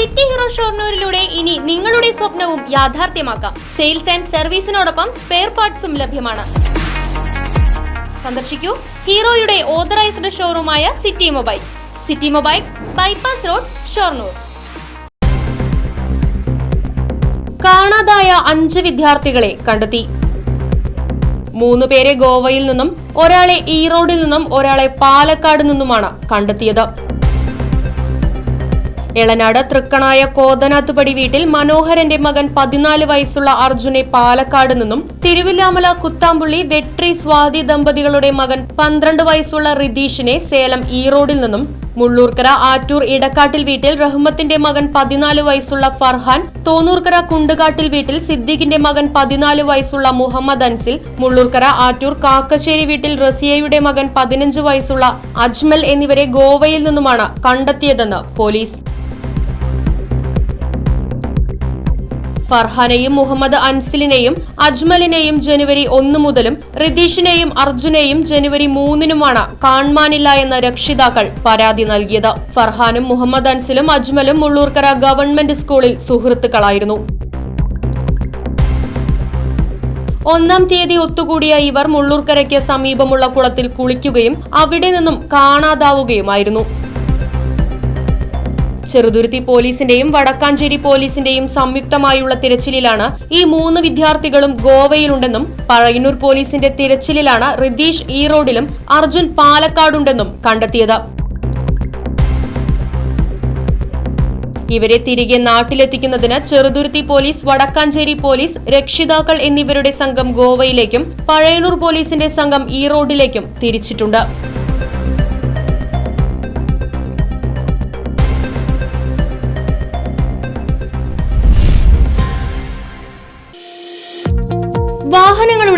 City hero ഷോർണൂരിലൂടെ ഇനി നിങ്ങളുടെ സ്വപ്നവും യാഥാർത്ഥ്യമാക്കാം. സെയിൽസ് ആൻഡ് സർവീസിനോടൊപ്പം സ്പെയർ പാർട്സും ലഭ്യമാണ്. സന്ദർശിക്കൂ ഹീറോയുടെ authorised ഷോറൂമായ City Mobiles. City Mobiles bypass road Shoranur. കാണാതായ അഞ്ച് വിദ്യാർത്ഥികളെ കണ്ടെത്തി. മൂന്ന് പേരെ ഗോവയിൽ നിന്നും ഒരാളെ ഈറോഡിൽ നിന്നും ഒരാളെ പാലക്കാട് നിന്നുമാണ് കണ്ടെത്തിയത്. എളനാട് തൃക്കണായ കോതനാത്തുപടി വീട്ടിൽ മനോഹരന്റെ മകൻ പതിനാല് വയസ്സുള്ള അർജുനെ പാലക്കാട് നിന്നും തിരുവില്ലാമല കുത്താമ്പുള്ളി വെട്രി സ്വാതി ദമ്പതികളുടെ മകൻ പന്ത്രണ്ട് വയസ്സുള്ള റിതീഷിനെ സേലം ഈറോഡിൽ നിന്നും മുള്ളൂർക്കര ആറ്റൂർ ഇടക്കാട്ടിൽ വീട്ടിൽ റഹ്മത്തിന്റെ മകൻ പതിനാല് വയസ്സുള്ള ഫർഹാൻ തോന്നൂർക്കര കുണ്ടുകാട്ടിൽ വീട്ടിൽ സിദ്ദീഖിന്റെ മകൻ പതിനാല് വയസ്സുള്ള മുഹമ്മദ് അൻസിൽ മുള്ളൂർക്കര ആറ്റൂർ കാക്കശ്ശേരി വീട്ടിൽ റസിയയുടെ മകൻ പതിനഞ്ച് വയസ്സുള്ള അജ്മൽ എന്നിവരെ ഗോവയിൽ നിന്നുമാണ് കണ്ടെത്തിയതെന്ന് പോലീസ്. ഫർഹാനെയും മുഹമ്മദ് അൻസിലിനെയും അജ്മലിനെയും ജനുവരി ഒന്ന് മുതലും റിതീഷിനെയും അർജുനെയും ജനുവരി മൂന്നിനുമാണ് കാണാനില്ല എന്ന രക്ഷിതാക്കൾ പരാതി നൽകിയത്. ഫർഹാനും മുഹമ്മദ് അൻസിലും അജ്മലും മുള്ളൂർക്കര ഗവൺമെന്റ് സ്കൂളിൽ സുഹൃത്തുക്കളായിരുന്നു. ഒന്നാം തീയതി ഒത്തുകൂടിയ ഇവർ മുള്ളൂർക്കരയ്ക്ക് സമീപമുള്ള കുളത്തിൽ കുളിക്കുകയും അവിടെ നിന്നും കാണാതാവുകയുമായിരുന്നു. ചെറുതുരുത്തി പോലീസിന്റെയും വടക്കാഞ്ചേരി പോലീസിന്റെയും സംയുക്തമായുള്ള തിരച്ചിലിലാണ് ഈ മൂന്ന് വിദ്യാർത്ഥികളും ഗോവയിലുണ്ടെന്നും പഴയന്നൂർ പോലീസിന്റെ തിരച്ചിലിലാണ് റിതീഷ് ഈറോഡിലും അർജുൻ പാലക്കാടുണ്ടെന്നും കണ്ടെത്തിയത്. ഇവരെ തിരികെ നാട്ടിലെത്തിക്കുന്നതിന് ചെറുതുരുത്തി പോലീസ് വടക്കാഞ്ചേരി പോലീസ് രക്ഷിതാക്കൾ എന്നിവരുടെ സംഘം ഗോവയിലേക്കും പഴയന്നൂർ പോലീസിന്റെ സംഘം ഈറോഡിലേക്കും തിരിച്ചിട്ടുണ്ട്.